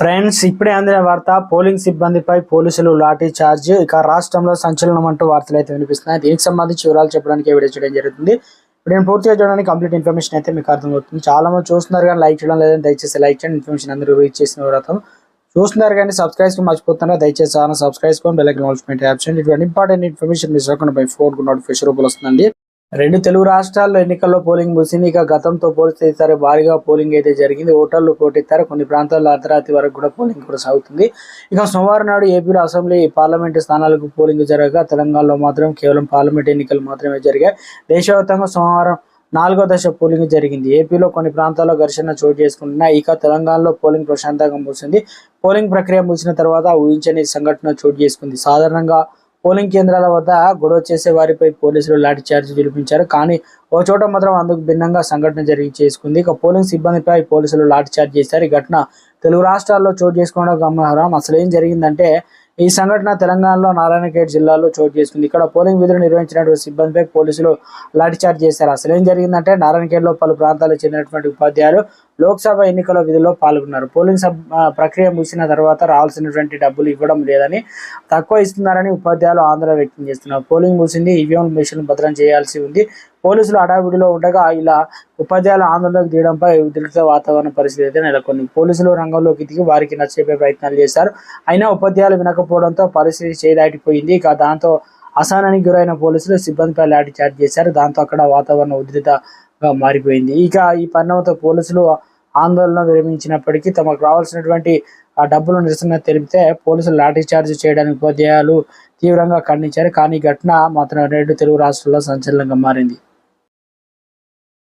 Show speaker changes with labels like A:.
A: Friends ఇప్పుడే అందిన వార్త పోలింగ్ సిబ్బందిపై పోలీసులు లాఠీ చార్జ్ ఇక రాష్ట్రంలో సంచలనం అంటూ వార్తలు అయితే వినిపిస్తున్నాయి. దీనికి సంబంధించి వివరాలు చెప్పడానికి వీడియో చేయడం జరుగుతుంది. ఇప్పుడు నేను పూర్తిగా చూడడానికి కంప్లీట్ ఇన్ఫర్మేషన్ అయితే మీకు అర్థమవుతుంది. చాలా మంది చూస్తున్నారు కానీ లైక్ చేయడం లేదని దయచేసి లైక్ చేయండి. ఇన్ఫర్మేషన్ అందరూ రీచ్ చేసిన వ్రతం చూస్తున్నారు కానీ సబ్స్క్రైబ్ మర్చిపోతున్నారు. దయచేసి ఛానల్ సబ్స్క్రైబ్ చేసుకొని బెల్ అనౌన్స్మెంట్ యాప్ చేయండి. ఇటువంటి ఇంపార్టెంట్ ఇన్ఫర్మేషన్ మిస్ అవ్వకుండా బై ఫోన్ నోటిఫికేషన్ రూపంలో వస్తుందండి. రెండు తెలుగు రాష్ట్రాల్లో ఎన్నికల్లో పోలింగ్ ముగిసింది. ఇక గతంతో పోలిస్తే ఈసారి భారీగా పోలింగ్ అయితే జరిగింది. ఓటర్లు పోటెత్తారు. కొన్ని ప్రాంతాల్లో అర్ధరాత్రి వరకు కూడా పోలింగ్ కొనసాగుతుంది. ఇక సోమవారం నాడు ఏపీలో అసెంబ్లీ పార్లమెంటు స్థానాలకు పోలింగ్ జరగగా తెలంగాణలో మాత్రం కేవలం పార్లమెంట్ ఎన్నికలు మాత్రమే జరిగాయి. దేశవ్యాప్తంగా సోమవారం నాలుగో దశ పోలింగ్ జరిగింది. ఏపీలో కొన్ని ప్రాంతాల్లో ఘర్షణ చోటు చేసుకుంటున్నా ఇక తెలంగాణలో పోలింగ్ ప్రశాంతంగా ముగిసింది. పోలింగ్ ప్రక్రియ ముగిసిన తర్వాత ఊహించని సంఘటన చోటు చేసుకుంది. సాధారణంగా పోలింగ్ కేంద్రాల వద్ద గొడవ చేసే వారిపై పోలీసులు లాఠీ చార్జ్ పిలిపించారు కానీ ఓ చోట మాత్రం అందుకు భిన్నంగా సంఘటన జరిగి చేసుకుంది. ఇక పోలింగ్ సిబ్బందిపై పోలీసులు లాఠీ చార్జ్ చేశారు. ఈ ఘటన తెలుగు రాష్ట్రాల్లో చోటు చేసుకోవడం గమనార్హం. అసలు ఏం జరిగిందంటే ఈ సంఘటన తెలంగాణలో నారాయణఖేడ్ జిల్లాలో చోటు చేసుకుంది. ఇక్కడ పోలింగ్ విధులు నిర్వహించినటువంటి సిబ్బందిపై పోలీసులు లాఠీచార్జ్ చేశారు. అసలు ఏం జరిగిందంటే నారాయణఖేడ్లో పలు ప్రాంతాలకు చెందినటువంటి ఉపాధ్యాయులు లోక్సభ ఎన్నికల విధుల్లో పాల్గొన్నారు. పోలింగ్ సబ్ ప్రక్రియ ముగిసిన తర్వాత రావాల్సినటువంటి డబ్బులు ఇవ్వడం లేదని తక్కువ ఇస్తున్నారని ఉపాధ్యాయులు ఆందోళన వ్యక్తం చేస్తున్నారు. పోలింగ్ ముగిసింది ఈవీఎం మిషన్ భద్రం చేయాల్సి ఉంది. పోలీసులు హడావిడిలో ఉండగా ఇలా ఉపాధ్యాయులు ఆందోళనకు దిగడంపై ఉద్రిక్త వాతావరణ పరిస్థితి అయితే నెలకొంది. పోలీసులు రంగంలోకి దిగి వారికి నచ్చే ప్రయత్నాలు చేశారు. అయినా ఉపాధ్యాయులు వినకపోవడంతో పరిస్థితి చేదాటిపోయింది ఇక దాంతో అసహనానికి గురైన పోలీసులు సిబ్బందిపై లాఠీ చార్జ్ చేశారు. దాంతో అక్కడ వాతావరణం ఉద్రితగా మారిపోయింది. ఇక ఈ పరిణామంతో పోలీసులు ఆందోళన విరమించినప్పటికీ తమకు రావాల్సినటువంటి ఆ డబ్బులు నిరసన తెలిపితే పోలీసులు లాఠీ చార్జ్ చేయడానికి ఉపాధ్యాయులు తీవ్రంగా ఖండించారు. కానీ ఘటన మాత్రం రెండు తెలుగు రాష్ట్రాల్లో సంచలనంగా మారింది.